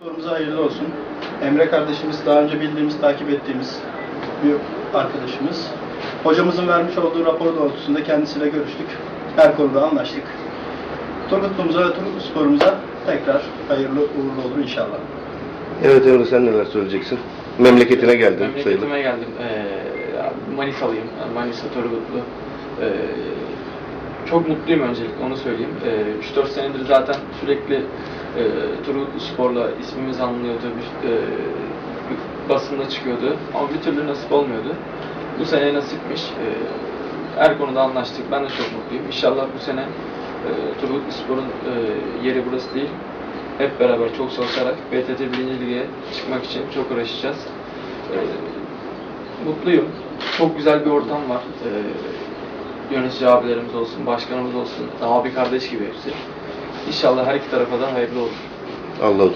Sporumuza hayırlı olsun. Emre kardeşimiz daha önce bildiğimiz, takip ettiğimiz bir arkadaşımız. Hocamızın vermiş olduğu rapor doğrultusunda kendisiyle görüştük. Her konuda anlaştık. Turgutluğumuza ve Turgutlu sporumuza tekrar hayırlı uğurlu olur inşallah. Evet Emre sen neler söyleyeceksin? Memleketine geldin sayılır. Memleketime geldim. Ee, Manisalıyım. Manisa Torgutlu. Ee, çok mutluyum öncelikle onu söyleyeyim. Ee, 3-4 senedir zaten sürekli e, Turgutlu Spor'la ismimiz anılıyordu. Bir, e, basında çıkıyordu. Ama bir türlü nasip olmuyordu. Bu sene nasipmiş. Ee, her konuda anlaştık. Ben de çok mutluyum. İnşallah bu sene e, Turgutlu Spor'un e, yeri burası değil. Hep beraber çok çalışarak BTT 1. Lig'e çıkmak için çok uğraşacağız. Ee, mutluyum. Çok güzel bir ortam var. Ee, yönetici abilerimiz olsun, başkanımız olsun, abi kardeş gibi hepsi. İnşallah her iki tarafa da hayırlı olur. Allah.